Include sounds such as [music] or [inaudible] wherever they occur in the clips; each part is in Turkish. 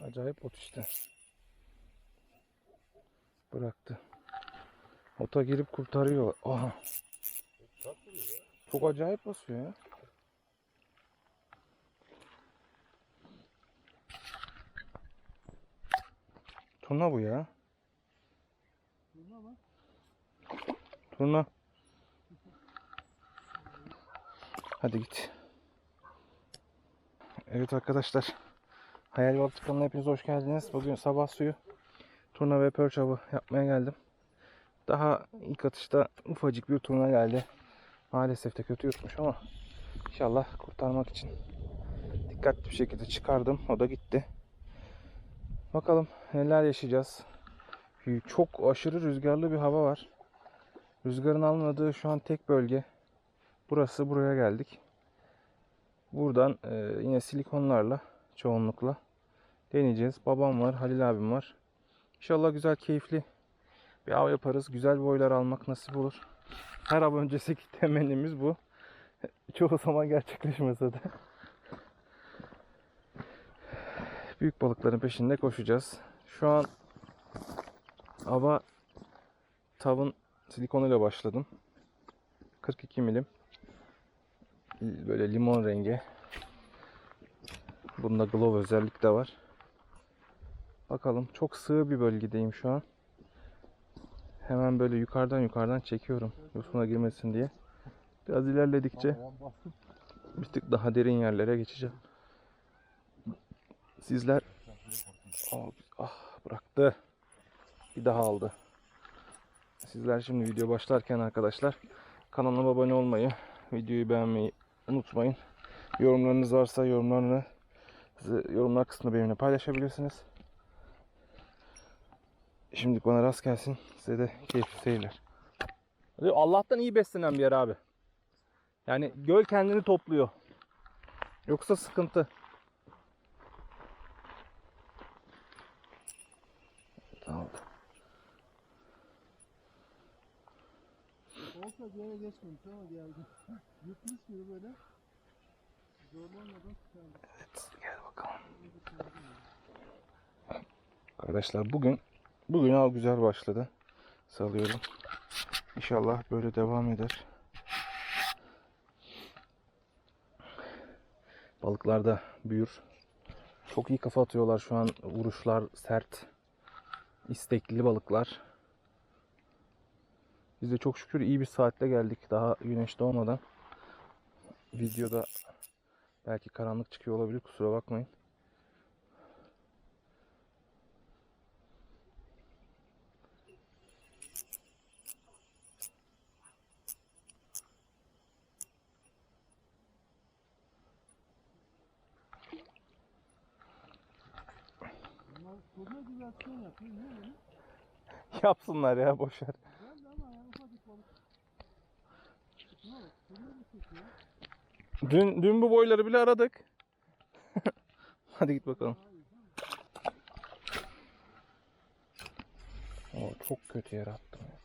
Acayip ot işte. Bıraktı. Ota girip kurtarıyor. Aha. Çok acayip basıyor ya. Turna bu ya. Turna. Hadi git. Evet arkadaşlar. Hayal Balıkçı kanalına hepiniz hoş geldiniz. Bugün sabah suyu turna ve perch avı yapmaya geldim. Daha ilk atışta ufacık bir turna geldi. Maalesef de kötü yutmuş ama inşallah kurtarmak için dikkatli bir şekilde çıkardım. O da gitti. Bakalım neler yaşayacağız. Çok aşırı rüzgarlı bir hava var. Rüzgarın almadığı şu an tek bölge. Burası buraya geldik. Buradan e, yine silikonlarla çoğunlukla deneyeceğiz. Babam var, Halil abim var. İnşallah güzel, keyifli bir av yaparız. Güzel boylar almak nasip olur. Her av öncesiki [laughs] temennimiz bu. [laughs] Çoğu zaman gerçekleşmese de. Büyük balıkların peşinde koşacağız. Şu an ava tavın silikonuyla başladım. 42 milim. Böyle limon rengi. Bunda glove özellik de var. Bakalım çok sığ bir bölgedeyim şu an. Hemen böyle yukarıdan yukarıdan çekiyorum. Yosuna girmesin diye. Biraz ilerledikçe bir tık daha derin yerlere geçeceğim. Sizler ah bıraktı. Bir daha aldı. Sizler şimdi video başlarken arkadaşlar kanalıma abone olmayı, videoyu beğenmeyi unutmayın. Yorumlarınız varsa yorumlarını yorumlar kısmında benimle paylaşabilirsiniz. Şimdi bana rast gelsin. Size de keyifli seyirler. Allah'tan iyi beslenen bir yer abi. Yani göl kendini topluyor. Yoksa sıkıntı. Tamam. Olsa bir yere geçmemiş ama geldi. Yutmuş gibi böyle. Zorlanmadan çıkardı. Evet, gel bakalım. Arkadaşlar bugün bugün av güzel başladı. Salıyorum. İnşallah böyle devam eder. Balıklar da büyür. Çok iyi kafa atıyorlar şu an. Vuruşlar sert. istekli balıklar. Biz de çok şükür iyi bir saatte geldik. Daha güneş doğmadan. Videoda belki karanlık çıkıyor olabilir. Kusura bakmayın. Bunlar kurma gibi aksiyon yapıyor. Niye böyle? [laughs] Yapsınlar ya boşver. Dün dün bu boyları bile aradık. [laughs] Hadi git bakalım. Oo, çok kötü yere attım. ya.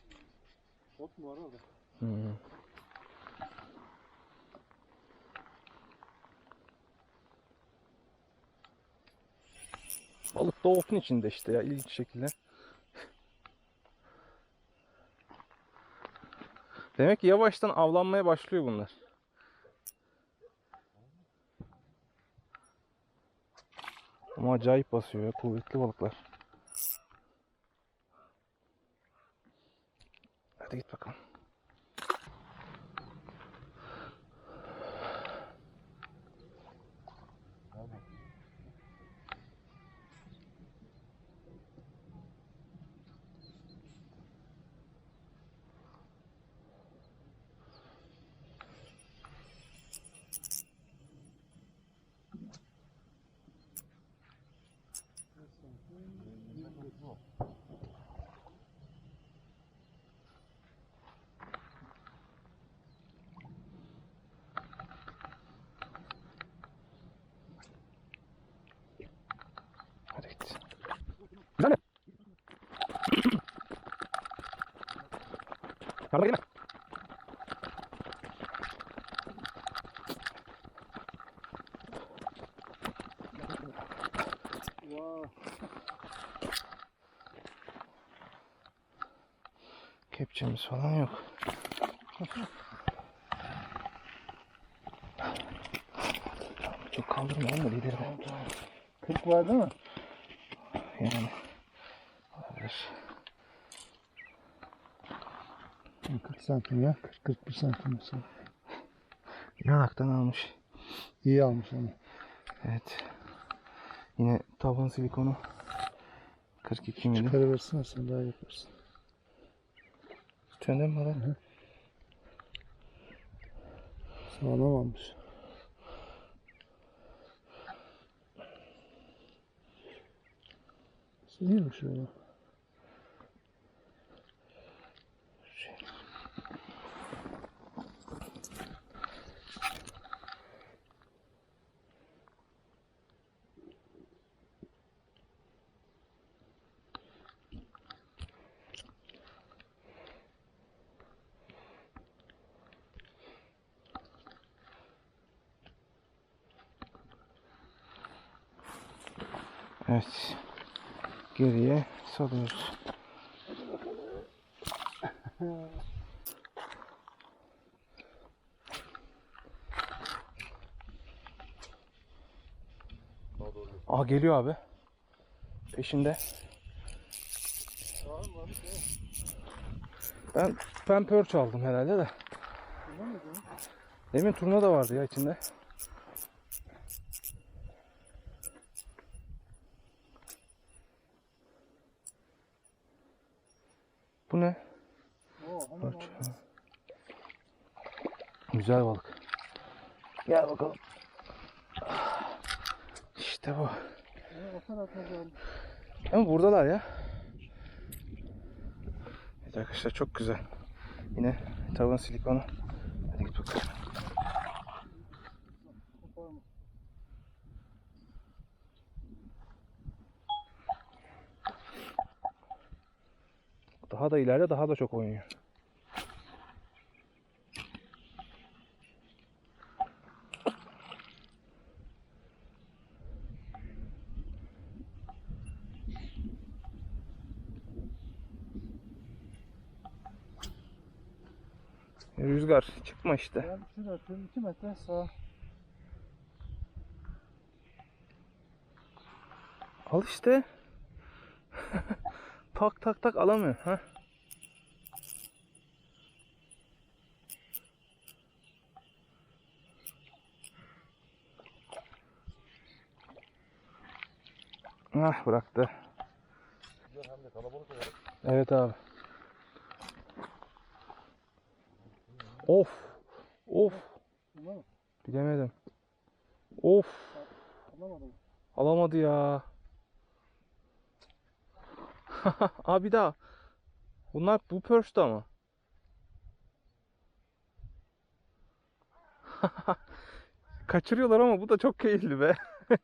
Ot mu var orada? Hı. Balık da otun içinde işte ya ilginç şekilde. Demek ki yavaştan avlanmaya başlıyor bunlar. Ama acayip basıyor ya kuvvetli balıklar. Hadi git bakalım. Hadi git. Güzel mi? Yardıma gelme. Vaa. Kepçemiz falan yok. Çok kaldırmayalım da gidelim. 40 var değil mi? Yani olabilir. 40 santim ya. 40-41 santim mesela. Yanaktan almış. İyi almış onu. Evet. Yine taban silikonu 42 milim. Çıkarıversin sen daha yaparsın. Tüyende mi var? lan? Sağlam almış. İyiymiş öyle. Evet. Geriye salıyoruz. Aa geliyor abi. Peşinde. Ben ben perch aldım herhalde de. Demin turna da vardı ya içinde. Bu ne? Oo. Güzel balık. Gel bakalım. İşte bu. Ama buradalar ya. Evet arkadaşlar çok güzel. Yine tavan silikonu. Hadi git bakalım. Daha da ileride daha da çok oynuyor. Rüzgar çıkma işte. Ben şurada atıyorum 2 metre sağ. Al işte. [laughs] tak tak tak alamıyor. Ha? Ah bıraktı. Evet abi. Of. Of. Bilemedim. Of. Alamadım. Alamadı ya. [laughs] Abi daha. Bunlar bu Perch'te ama. [laughs] Kaçırıyorlar ama bu da çok keyifli be. [laughs]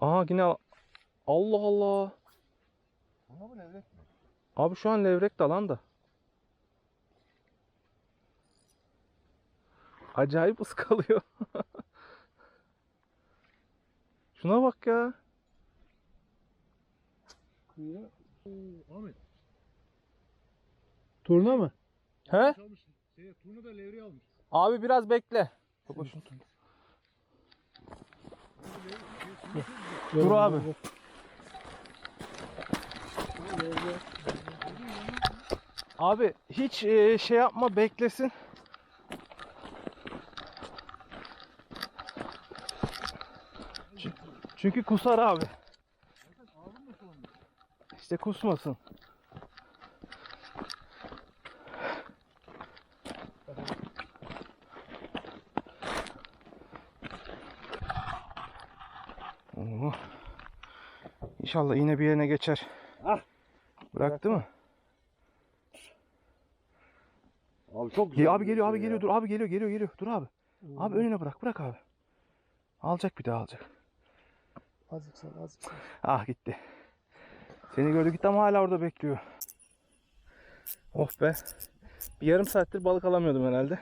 Aa yine Allah Allah. Buna mı levrek mi? Abi şu an levrek dalan da. Acayip ıskalıyor. [laughs] Şuna bak ya. Kıyıya. Ahmet. Turna mı? He? Çalmış. Şey, turna da levreği almış. Abi biraz bekle. Dur abi. Abi hiç e, şey yapma beklesin. Çünkü kusar abi. İşte kusmasın. Oo. İnşallah yine bir yerine geçer. Ah. Bıraktı mı? Abi çok Ge- abi geliyor abi geliyor dur abi geliyor geliyor geliyor dur abi. Abi önüne bırak bırak abi. Alacak bir daha alacak. Azıcık sal azıcık sal. Ah gitti. Seni gördü gitti ama hala orada bekliyor. Oh be. Bir yarım saattir balık alamıyordum herhalde.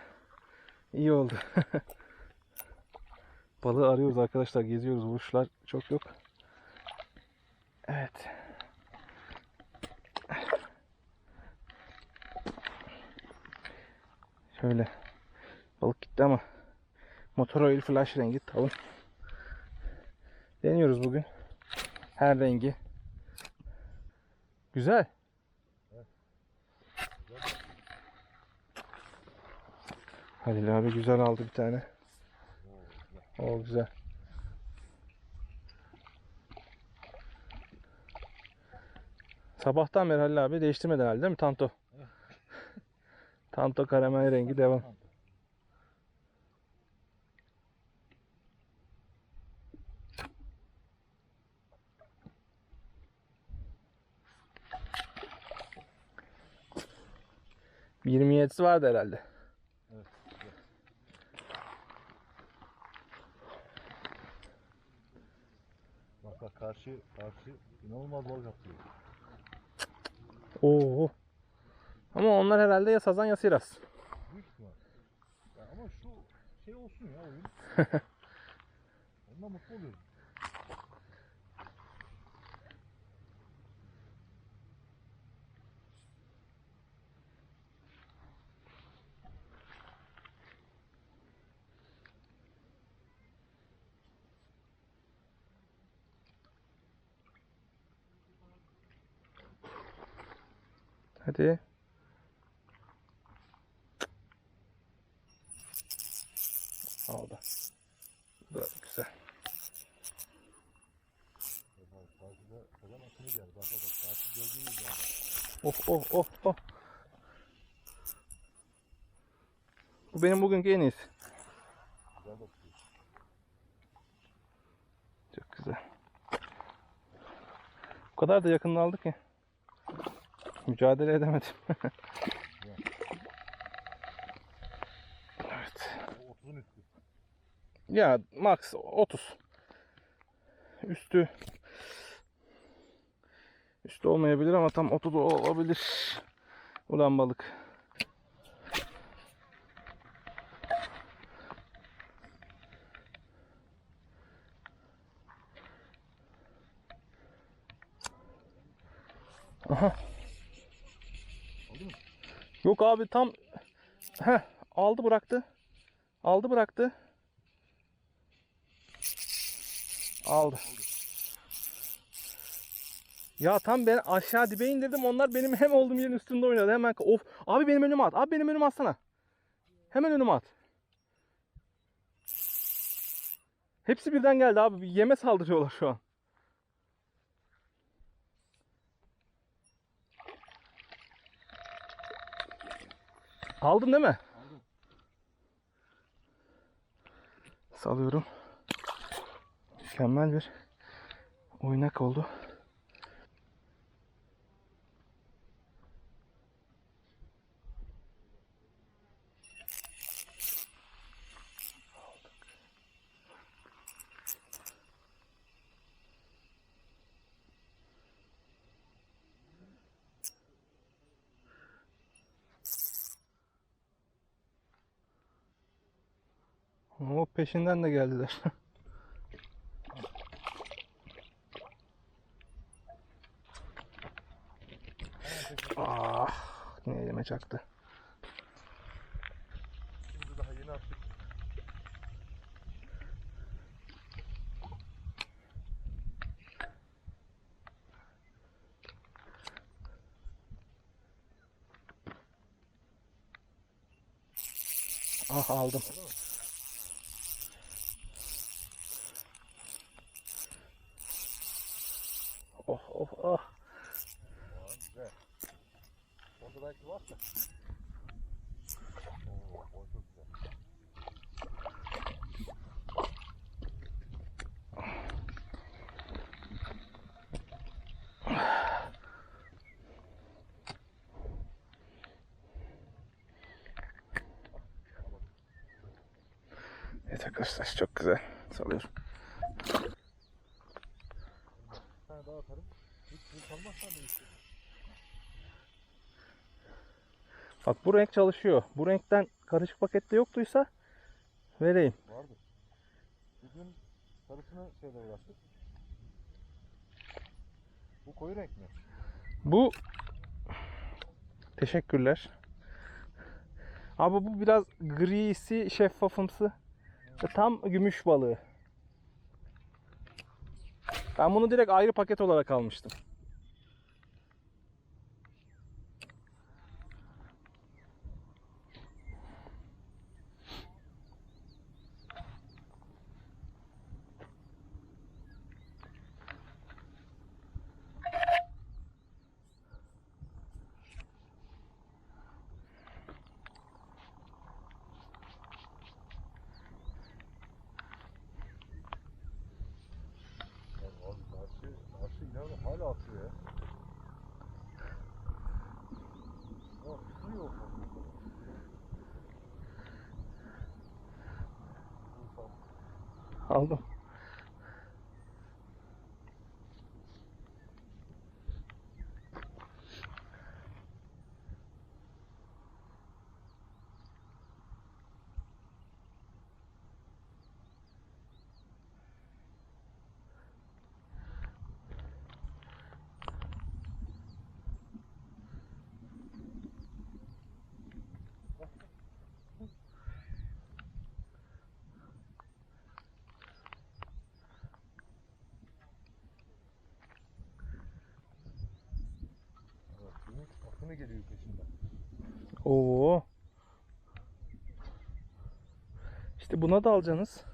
İyi oldu. [laughs] Balığı arıyoruz arkadaşlar. Geziyoruz. Vuruşlar çok yok. Evet. Şöyle. Balık gitti ama motor oil flash rengi tavun. Deniyoruz bugün. Her rengi. Güzel. Halil abi güzel aldı bir tane. O güzel. Sabahtan beri Halil abi değiştirmeden herhalde değil mi Tanto? Tanto karamel rengi devam. 27'si vardı herhalde. Bak bak karşı karşı inanılmaz balık atıyor. Oo. Ama onlar herhalde ya sazan ya siras. Büyük ihtimal. Ya ama şu şey olsun ya oyun. [laughs] Ondan mutlu oluyorum. Hadi. Aldı. Bu da güzel. Oh oh oh oh. Bu benim bugünkü en iyisi. Çok güzel. O kadar da yakından aldı ki. Mücadele edemedim. [laughs] evet. O 30'un üstü. Ya max 30. Üstü üstü olmayabilir ama tam 30 olabilir. Ulan balık. Aha. Yok abi tam Heh, aldı bıraktı. Aldı bıraktı. Aldı. Ya tam ben aşağı dibe indirdim. Onlar benim hem olduğum yerin üstünde oynadı. Hemen of. Abi benim önüme at. Abi benim önüme atsana. Hemen önüme at. Hepsi birden geldi abi. Yeme saldırıyorlar şu an. Aldın değil mi? Aldım. Salıyorum. Mükemmel bir oynak oldu. O peşinden de geldiler. [laughs] ah, ne elime çaktı. Şimdi daha yeni attık. Ah aldım. Oh oh oh. Aa, güzel. Orada belki varsa. Oo, o çok güzel. Evet arkadaşlar çok güzel. Salıyorum. Bak bu renk çalışıyor. Bu renkten karışık pakette yoktuysa vereyim. Vardır. Dün sarısını şeyle uğraştık. Bu koyu renk mi? Bu teşekkürler. Abi bu biraz grisi, şeffafımsı. Tam gümüş balığı. Ben bunu direkt ayrı paket olarak almıştım. Ya abi karşı, karşı inanın hala atıyor ya. Ya tutuyor. Aldım. Evet, akını geliyor peşinden. Oo. İşte buna da alacaksınız.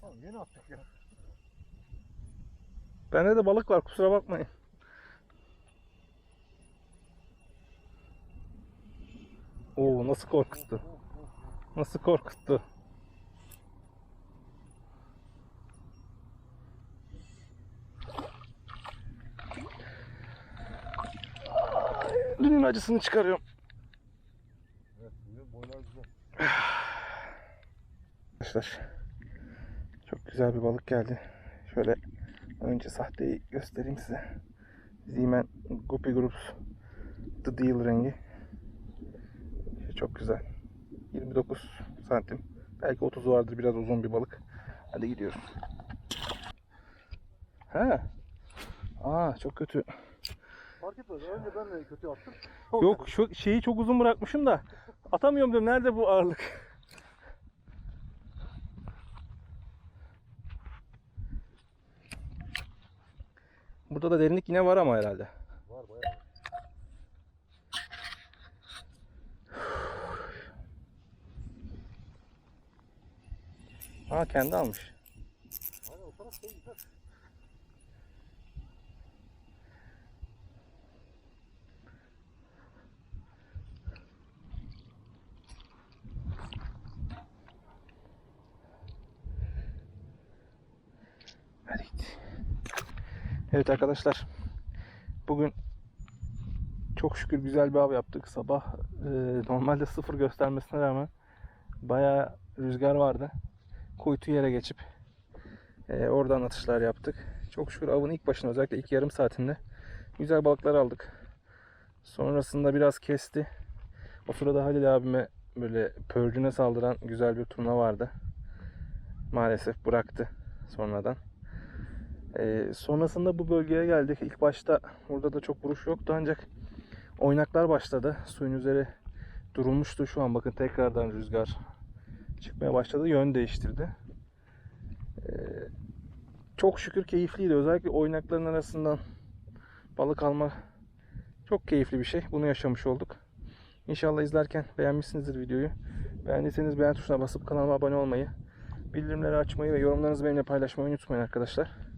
Tamam yeni attık ya. Bende de balık var kusura bakmayın. Oo nasıl korkuttu. Nasıl korkuttu. Ay, Dünün acısını çıkarıyorum. Evet bugün boylar güzel. Arkadaşlar çok güzel bir balık geldi. Şöyle önce sahteyi göstereyim size. Zeeman Guppy Groups The Deal rengi. Çok güzel. 29 santim. Belki 30 vardır biraz uzun bir balık. Hadi gidiyoruz. Ha. Aa çok kötü. Fark etmez. Önce ben de kötü attım. Yok şu şeyi çok uzun bırakmışım da atamıyorum diyorum. Nerede bu ağırlık? Burada da derinlik yine var ama herhalde. Var bayağı. Ha kendi almış. Aynen o taraf şey güzel. Hadi git. Evet arkadaşlar. Bugün çok şükür güzel bir av yaptık. Sabah e, normalde sıfır göstermesine rağmen bayağı rüzgar vardı. Kuytu yere geçip e, oradan atışlar yaptık. Çok şükür avın ilk başına özellikle ilk yarım saatinde güzel balıklar aldık. Sonrasında biraz kesti. O sırada Halil abime böyle pörcüne saldıran güzel bir turna vardı. Maalesef bıraktı sonradan. Ee, sonrasında bu bölgeye geldik. İlk başta burada da çok vuruş yoktu ancak oynaklar başladı. Suyun üzeri durulmuştu. Şu an bakın tekrardan rüzgar çıkmaya başladı. Yön değiştirdi. Ee, çok şükür keyifliydi. Özellikle oynakların arasından balık alma çok keyifli bir şey. Bunu yaşamış olduk. İnşallah izlerken beğenmişsinizdir videoyu. Beğendiyseniz beğen tuşuna basıp kanalıma abone olmayı, bildirimleri açmayı ve yorumlarınızı benimle paylaşmayı unutmayın arkadaşlar.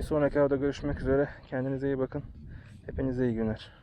Bir sonraki videoda görüşmek üzere. Kendinize iyi bakın. Hepinize iyi günler.